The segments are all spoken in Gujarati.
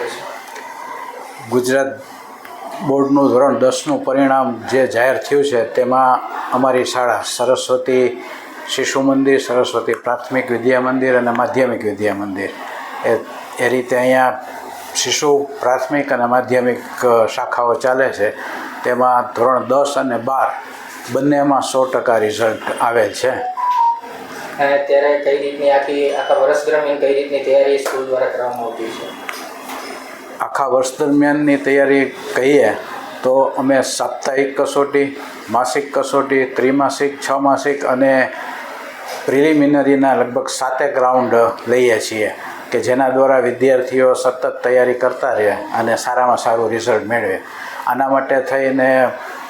આપો છે. ગુજરાત બોર્ડનું ધોરણ દસનું પરિણામ જે જાહેર થયું છે, તેમાં અમારી શાળા સરસ્વતી શિશુ મંદિર, સરસ્વતી પ્રાથમિક વિદ્યા મંદિર અને માધ્યમિક વિદ્યા મંદિર. એ એ રીતે અહીંયા શિશુ પ્રાથમિક અને માધ્યમિક શાખાઓ ચાલે છે. તેમાં ધોરણ દસ અને બાર બંનેમાં સો ટકા રિઝલ્ટ આવેલ છે. અને અત્યારે કઈ રીતની આખી, આખા વર્ષ દરમિયાન કઈ રીતની તૈયારી સ્કૂલ દ્વારા કરવામાં આવતી છે? આખા વર્ષ દરમિયાનની તૈયારી કહીએ, તો અમે સાપ્તાહિક કસોટી, માસિક કસોટી, ત્રિમાસિક, છ માસિક અને પ્રિલિમિનરીના લગભગ સાતેક રાઉન્ડ લઈએ છીએ કે જેના દ્વારા વિદ્યાર્થીઓ સતત તૈયારી કરતા રહે અને સારામાં સારું રિઝલ્ટ મેળવે. આના માટે થઈને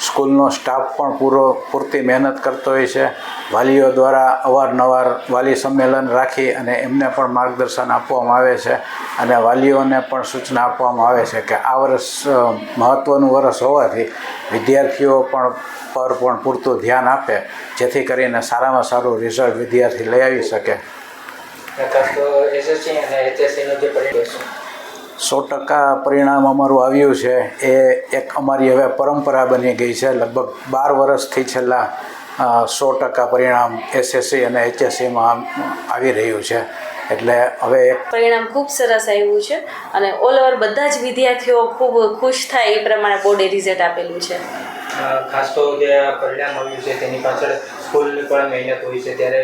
સ્કૂલનો સ્ટાફ પણ પૂરો, પૂરતી મહેનત કરતો હોય છે. વાલીઓ દ્વારા અવારનવાર વાલી સંમેલન રાખી અને એમને પણ માર્ગદર્શન આપવામાં આવે છે અને વાલીઓને પણ સૂચના આપવામાં આવે છે કે આ વર્ષ મહત્ત્વનું વર્ષ હોવાથી વિદ્યાર્થીઓ પણ પર પણ પૂરતું ધ્યાન આપે, જેથી કરીને સારામાં સારું રિઝલ્ટ વિદ્યાર્થી લઈ આવી શકે. એસએસસી અને જે પરિણામ સો ટકા પરિણામ અમારું આવ્યું છે. એ એક અમારી હવે પરંપરા બની ગઈ છે. લગભગ બાર વર્ષથી છેલ્લા સો ટકા પરિણામ એસએસસી અને એચએસસીમાં આવી રહ્યું છે. એટલે હવે એક પરિણામ ખૂબ સરસ આવ્યું છે અને ઓલ ઓવર બધા જ વિદ્યાર્થીઓ ખૂબ ખુશ થાય એ પ્રમાણે બોર્ડે રિઝલ્ટ આપેલું છે. ખાસ તો જે આ પરિણામ આવ્યું છે તેની પાછળ સ્કૂલની પણ મહેનત હોય છે. ત્યારે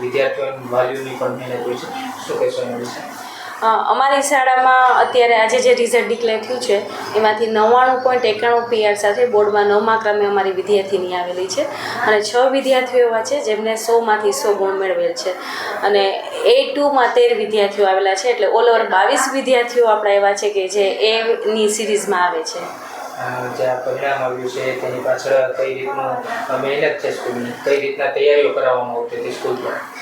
વિદ્યાર્થીઓની વાલીઓની પણ મહેનત હોય છે. શું કહેશો અ, અમારી શાળામાં અત્યારે આજે જે રિઝલ્ટ ડિક્લેર થયું છે એમાંથી નવ્વાણું પોઈન્ટ એકાણું પીઆર સાથે બોર્ડમાં નવમા ક્રમે અમારી વિદ્યાર્થીની આવેલી છે. અને છ વિદ્યાર્થીઓ એવા છે જેમને સોમાંથી સો ગુણ મેળવેલ છે. અને એ ટુમાં તેર વિદ્યાર્થીઓ આવેલા છે એટલે ઓલ ઓવર બાવીસ વિદ્યાર્થીઓ આપણા એવા છે કે જે એની સિરીઝમાં આવે છે. તેની પાછળ કઈ રીતનું મહેનત છે સ્કૂલની? કઈ રીતના તૈયારીઓ કરાવવામાં આવતી હતી સ્કૂલ દ્વારા? અ,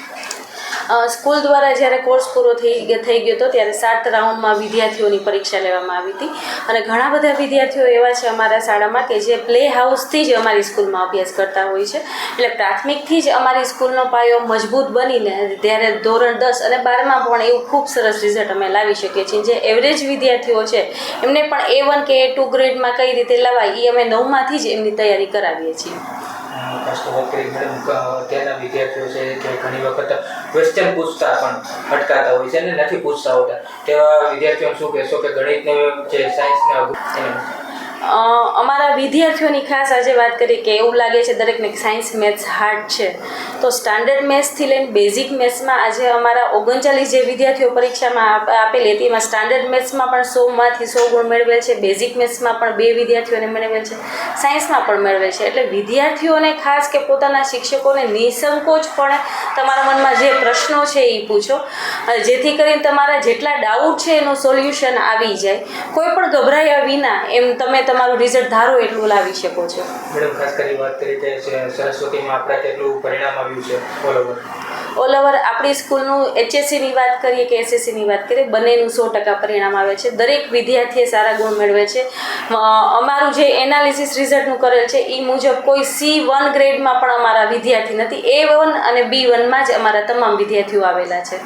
સ્કૂલ દ્વારા જ્યારે કોર્સ પૂરો થઈ થઈ ગયો હતો ત્યારે સાત રાઉન્ડમાં વિદ્યાર્થીઓની પરીક્ષા લેવામાં આવી હતી. અને ઘણા બધા વિદ્યાર્થીઓ એવા છે અમારા શાળામાં કે જે પ્લે હાઉસથી જ અમારી સ્કૂલમાં અભ્યાસ કરતા હોય છે. એટલે પ્રાથમિકથી જ અમારી સ્કૂલનો પાયો મજબૂત બનીને ત્યારે ધોરણ દસ અને બારમાં પણ એવું ખૂબ સરસ રિઝલ્ટ અમે લાવી શકીએ છીએ. જે એવરેજ વિદ્યાર્થીઓ છે, એમને પણ એ વન કે એ ટુ ગ્રેડમાં કઈ રીતે લવાય એ અમે નવમાંથી જ એમની તૈયારી કરાવીએ છીએ. તો વાત કરી અત્યારના વિદ્યાર્થીઓ છે કે ઘણી વખત ક્વેશ્ચન પૂછતા પણ અટકાતા હોય છે ને નથી પૂછતા હોતા. તેવા વિદ્યાર્થીઓને શું કહેશો કે ગણિતને જે સાયન્સને અમારા વિદ્યાર્થીઓની ખાસ આજે વાત કરીએ કે એવું લાગે છે દરેકને સાયન્સ મેથ્સ હાર્ડ છે. તો સ્ટાન્ડર્ડ મેથ્સથી લઈને બેઝિક મેથ્સમાં આજે અમારા ઓગણચાલીસ જે વિદ્યાર્થીઓ પરીક્ષામાં આપેલી હતી, એમાં સ્ટાન્ડર્ડ મેથ્સમાં પણ સોમાંથી સો ગુણ મેળવેલ છે, બેઝિક મેથ્સમાં પણ બે વિદ્યાર્થીઓને મેળવેલ છે, સાયન્સમાં પણ મેળવેલ છે. એટલે વિદ્યાર્થીઓને ખાસ કે પોતાના શિક્ષકોને નિસંકોચપણે તમારા મનમાં જે પ્રશ્નો છે એ પૂછો. જેથી કરીને તમારા જેટલા ડાઉટ છે એનું સોલ્યુશન આવી જાય. કોઈ પણ ગભરાયા વિના એમ તમે તમારું રિઝલ્ટ ધારો એટલું લાવી શકો છો. મેડમ ખાસ કરી વાત કરી કે સરસ્વતીમાં આપણા કેટલું પરિણામ આવ્યું છે ઓલ ઓવર ઓલ ઓવર આપણી સ્કૂલનું એચએસસીની વાત કરીએ કે એસએસસીની વાત કરીએ બંનેનું સો ટકા પરિણામ આવે છે. દરેક વિદ્યાર્થીએ સારા ગુણ મેળવે છે. અમારું જે એનાલિસિસ રિઝલ્ટનું કરેલ છે એ મુજબ કોઈ સી વન ગ્રેડમાં પણ અમારા વિદ્યાર્થી નથી. એ વન અને બી વનમાં જ અમારા તમામ વિદ્યાર્થીઓ આવેલા છે.